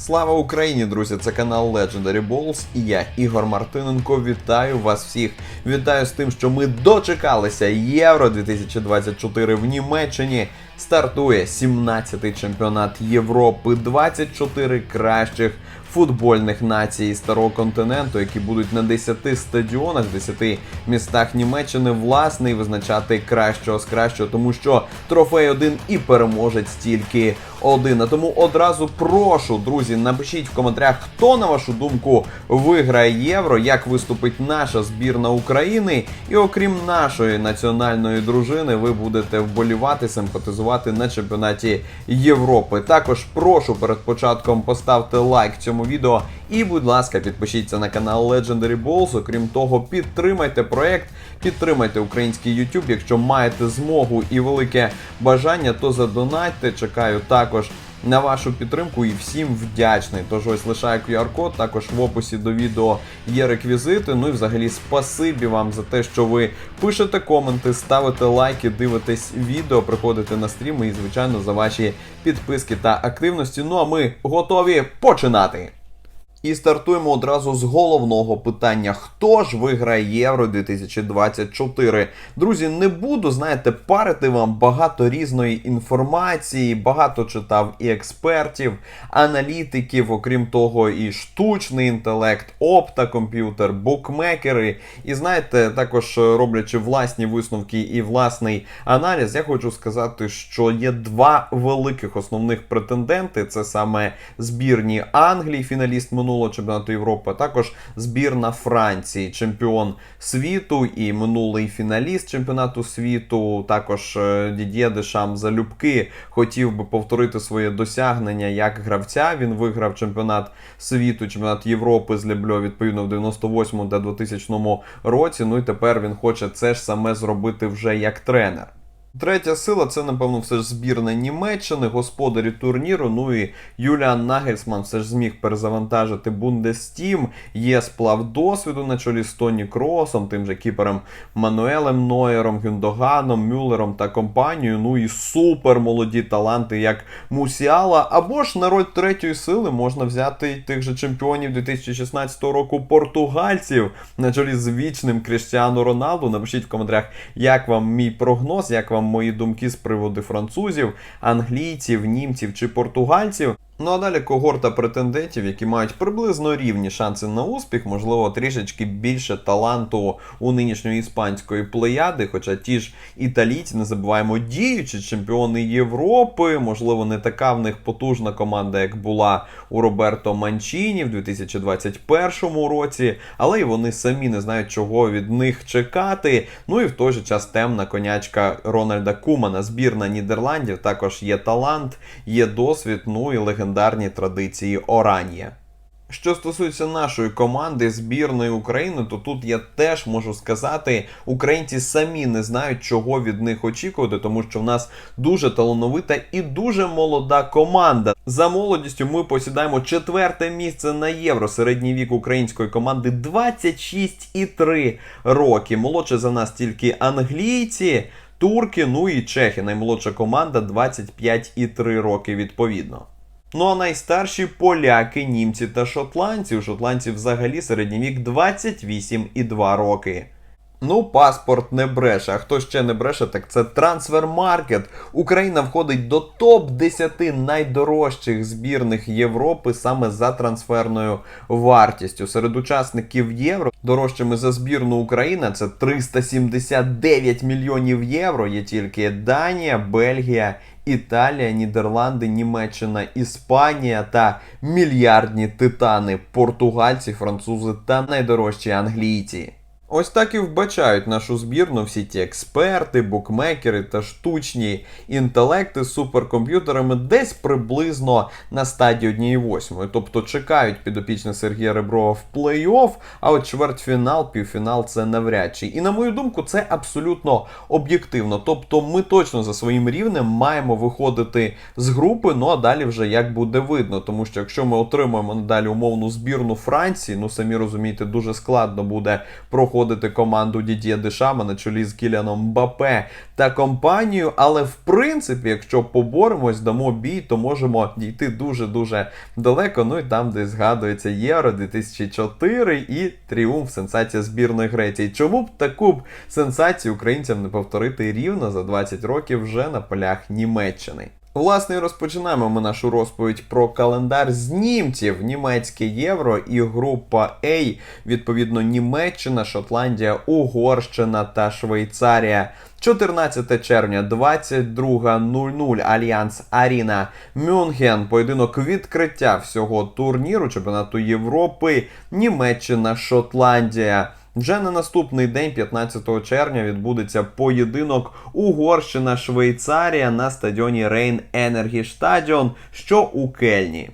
Слава Україні, друзі! Це канал Legendary Balls і я, Ігор Мартиненко. Вітаю вас всіх. Вітаю з тим, що ми дочекалися Євро 2024 в Німеччині. Стартує 17-й чемпіонат Європи, 24 кращих футбольних націй старого континенту, які будуть на 10 стадіонах, 10 містах Німеччини, власне, і визначати кращого з кращого, тому що трофей один і переможець тільки один. А тому одразу прошу, друзі, напишіть в коментарях, хто на вашу думку виграє євро, як виступить наша збірна України. І окрім нашої національної дружини, ви будете вболівати, симпатизувати на чемпіонаті Європи. Також прошу перед початком поставте лайк цьому відео і, будь ласка, підпишіться на канал Legendary Balls. Окрім того, підтримайте проект, підтримайте український YouTube. Якщо маєте змогу і велике бажання, то задонатьте. Чекаю також. На вашу підтримку і всім вдячний. Тож ось лишаю QR-код, також в описі до відео є реквізити. Ну і взагалі спасибі вам за те, що ви пишете коменти, ставите лайки, дивитесь відео, приходите на стріми і, звичайно, за ваші підписки та активності. Ну а ми готові починати. І стартуємо одразу з головного питання: хто ж виграє Євро 2024? Друзі, не буду, знаєте, парити вам багато різної інформації, багато читав і експертів, аналітиків, окрім того, і штучний інтелект, оптакомп'ютер, букмекери. І знаєте, також е, роблячи власні висновки і власний аналіз, я хочу сказати, що є два великих основних претенденти: це саме збірні Англії, фіналіст минулого чемпіонату Європи, а також збірна Франції, чемпіон світу і минулий фіналіст чемпіонату світу. Також е, Дід'є Дешам залюбки хотів би повторити своє досягнення як гравця. Він виграв чемпіонат світу, чемпіонат Європи з Лебльо відповідно в 98 та 2000 році. Ну і тепер він хоче це ж саме зробити вже як тренер. Третя сила це, напевно, все ж збірна Німеччини, господарі турніру. Ну і Юліан Нагельсман все ж зміг перезавантажити Бундестім. Є сплав досвіду на чолі з Тоні Кросом, тим же кіпером Мануелем Нойером, Гюндоганом, Мюллером та компанією. Ну і супер молоді таланти, як Мусіала. Або ж на роль третьої сили можна взяти тих же чемпіонів 2016 року португальців на чолі з вічним Кріштіану Роналду. Напишіть в коментарях, як вам мій прогноз, як вам мої думки з приводу французів, англійців, німців чи португальців. Ну а далі когорта претендентів, які мають приблизно рівні шанси на успіх, можливо, трішечки більше таланту у нинішньої іспанської плеяди. Хоча ті ж італійці, не забуваємо, діючі чемпіони Європи, можливо, не така в них потужна команда, як була у Роберто Манчіні в 2021 році, але й вони самі не знають, чого від них чекати. Ну і в той же час темна конячка Рональда Кумана, збірна Нідерландів, також є талант, є досвід, ну і легендарні традиції Оранія. Що стосується нашої команди збірної України, то тут я теж можу сказати, українці самі не знають, чого від них очікувати, тому що в нас дуже талановита і дуже молода команда. За молодістю ми посідаємо четверте місце на євро. Середній вік української команди 26,3 роки. Молодше за нас тільки англійці. Турки, ну і чехи. Наймолодша команда 25,3 роки відповідно. Ну а найстарші поляки, німці та шотландці. У шотландців взагалі середній вік 28,2 роки. Ну, паспорт не бреше. А хто ще не бреше, так це трансфермаркет. Україна входить до топ-10 найдорожчих збірних Європи саме за трансферною вартістю. Серед учасників євро дорожчими за збірну України це 379 мільйонів євро. Є тільки Данія, Бельгія. Італія, Нідерланди, Німеччина, Іспанія та мільярдні титани португальці, французи та найдорожчі англійці. Ось так і вбачають нашу збірну всі ті експерти, букмекери та штучні інтелекти з суперкомп'ютерами десь приблизно на стадії 1-8. Тобто чекають підопічне Сергія Реброва в плей-офф, а от чвертьфінал, півфінал це навряд чи. І на мою думку, це абсолютно об'єктивно. Тобто ми точно за своїм рівнем маємо виходити з групи, ну а далі вже як буде видно. Тому що якщо ми отримаємо надалі умовну збірну Франції, ну самі розумієте, дуже складно буде проходити обходити команду Дід'є Дешама на чолі з Кіляном Мбапе та компанією. Але в принципі, якщо поборемось, дамо бій, то можемо дійти дуже-дуже далеко. Ну і там, де згадується Євро 2004 і тріумф сенсація збірної Греції. Чому б таку б сенсацію українцям не повторити рівно за 20 років вже на полях Німеччини? Власне, розпочинаємо ми нашу розповідь про календар з німців. Німецьке євро і група А, відповідно, Німеччина, Шотландія, Угорщина та Швейцарія. 14 червня, 22.00 Альянс Аріна Мюнхен. Поєдинок відкриття всього турніру чемпіонату Європи. Німеччина, Шотландія. Вже на наступний день, 15 червня, відбудеться поєдинок Угорщина Швейцарія на стадіоні Рейн Енергі Стадіон, що у Кельні.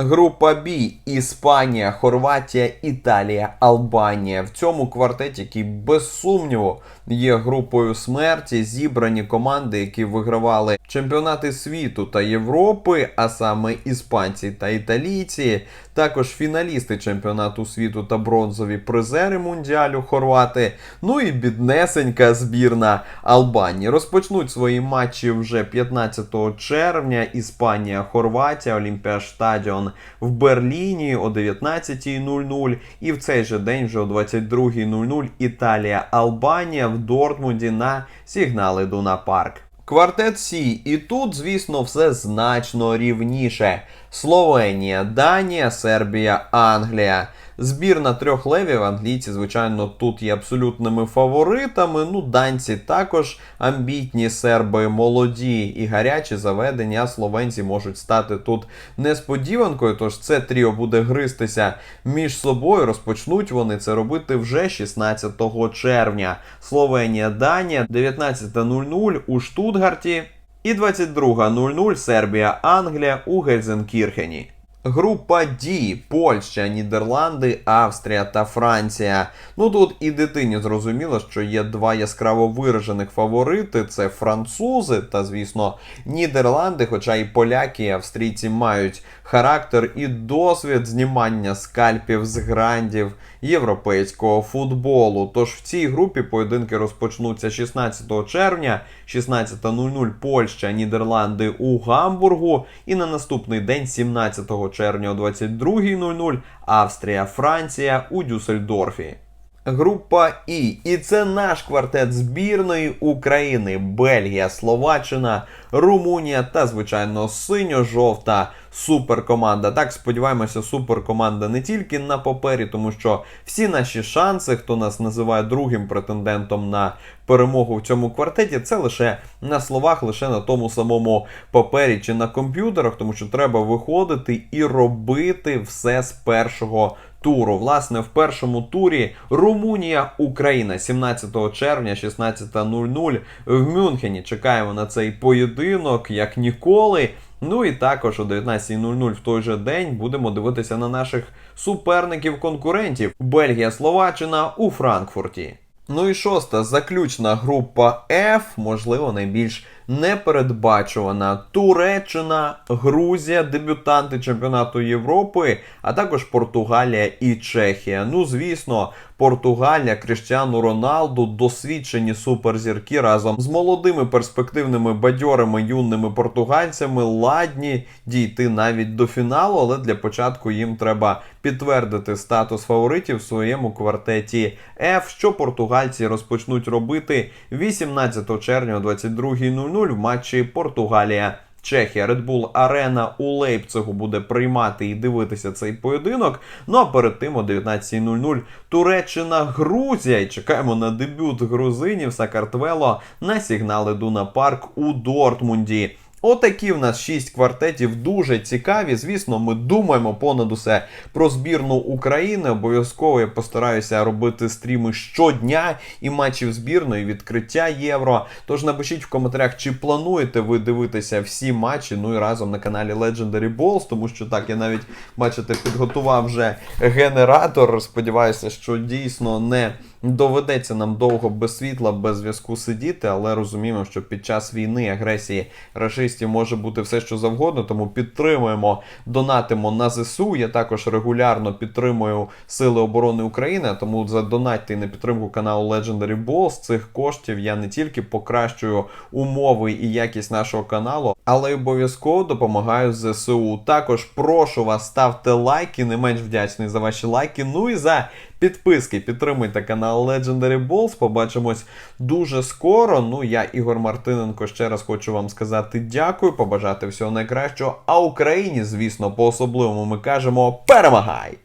Група Б Іспанія, Хорватія, Італія, Албанія. В цьому квартеті, який без сумніву є групою смерті, зібрані команди, які вигравали чемпіонати світу та Європи, а саме іспанці та італійці. Також фіналісти чемпіонату світу та бронзові призери мундіалю хорвати. Ну і біднесенька збірна Албанії. Розпочнуть свої матчі вже 15 червня. Іспанія, Хорватія, Олімпіа Стадіон в Берліні о 19.00. І в цей же день, вже о 22.00, Італія, Албанія в Дортмунді на сигнали Дуна Парк. Квартет Сі, і тут, звісно, все значно рівніше. Словенія, Данія, Сербія, Англія. Збірна трьох левів. Англійці, звичайно, тут є абсолютними фаворитами. Ну, данці також амбітні серби, молоді і гарячі заведені, а словенці можуть стати тут несподіванкою. Тож це тріо буде гристися між собою. Розпочнуть вони це робити вже 16 червня. Словенія, Данія, 19.00 у Штутгарті. І 22.00 Сербія, Англія у Гельзенкірхені. Група D – Польща, Нідерланди, Австрія та Франція. Ну тут і дитині зрозуміло, що є два яскраво виражених фаворити: це французи та, звісно, Нідерланди, хоча і поляки, і австрійці мають характер і досвід знімання скальпів з грандів європейського футболу. Тож в цій групі поєдинки розпочнуться 16 червня, 16.00 Польща, Нідерланди у Гамбургу. І на наступний день, 17 червня о 22.00 Австрія, Франція у Дюссельдорфі. Група І. І це наш квартет збірної України, Бельгія, Словаччина, Румунія та, звичайно, синьо-жовта суперкоманда. Так, сподіваємося, суперкоманда не тільки на папері, тому що всі наші шанси, хто нас називає другим претендентом на перемогу в цьому квартеті, це лише на словах, лише на тому самому папері чи на комп'ютерах, тому що треба виходити і робити все з першого туру. Власне, в першому турі Румунія, Україна 17 червня, 16.00 в Мюнхені. Чекаємо на цей поєдинок як ніколи. Ну і також о 19.00 в той же день будемо дивитися на наших суперників-конкурентів Бельгія, Словаччина у Франкфурті. Ну і шоста заключна група F, можливо, найбільш непередбачувана Туреччина, Грузія, дебютанти чемпіонату Європи, а також Португалія і Чехія. Ну, звісно, Португалія, Кріштіану Роналду, досвідчені суперзірки разом з молодими перспективними бадьорими юними португальцями ладні дійти навіть до фіналу, але для початку їм треба підтвердити статус фаворитів в своєму квартеті F, що португальці розпочнуть робити 18 червня о 22.00 в матчі Португалія. Чехія Red Bull Arena у Лейпцигу буде приймати і дивитися цей поєдинок. Ну а перед тим о 19.00 Туреччина Грузія. І чекаємо на дебют грузинів Сакартвело на сигнали Дуна Парк у Дортмунді. Отакі в нас шість квартетів дуже цікаві. Звісно, ми думаємо понад усе про збірну України. Обов'язково я постараюся робити стріми щодня і матчів збірної, відкриття євро. Тож напишіть в коментарях, чи плануєте ви дивитися всі матчі. Ну і разом на каналі Legendary Balls, тому що так я навіть бачите, підготував вже генератор. Сподіваюся, що дійсно не доведеться нам довго без світла, без зв'язку сидіти, але розуміємо, що під час війни агресії рашистів може бути все, що завгодно. Тому підтримуємо, донатимо на ЗСУ. Я також регулярно підтримую Сили оборони України. Тому задонатьте на підтримку каналу Legendary Balls. З цих коштів я не тільки покращую умови і якість нашого каналу, але й обов'язково допомагаю ЗСУ. Також прошу вас ставте лайки, не менш вдячний за ваші лайки. Ну і за підписки. Підтримуйте канал Legendary Balls. Побачимось дуже скоро. Ну я Ігор Мартиненко ще раз хочу вам сказати дякую, побажати всього найкращого. А Україні, звісно, по особливому ми кажемо перемагай!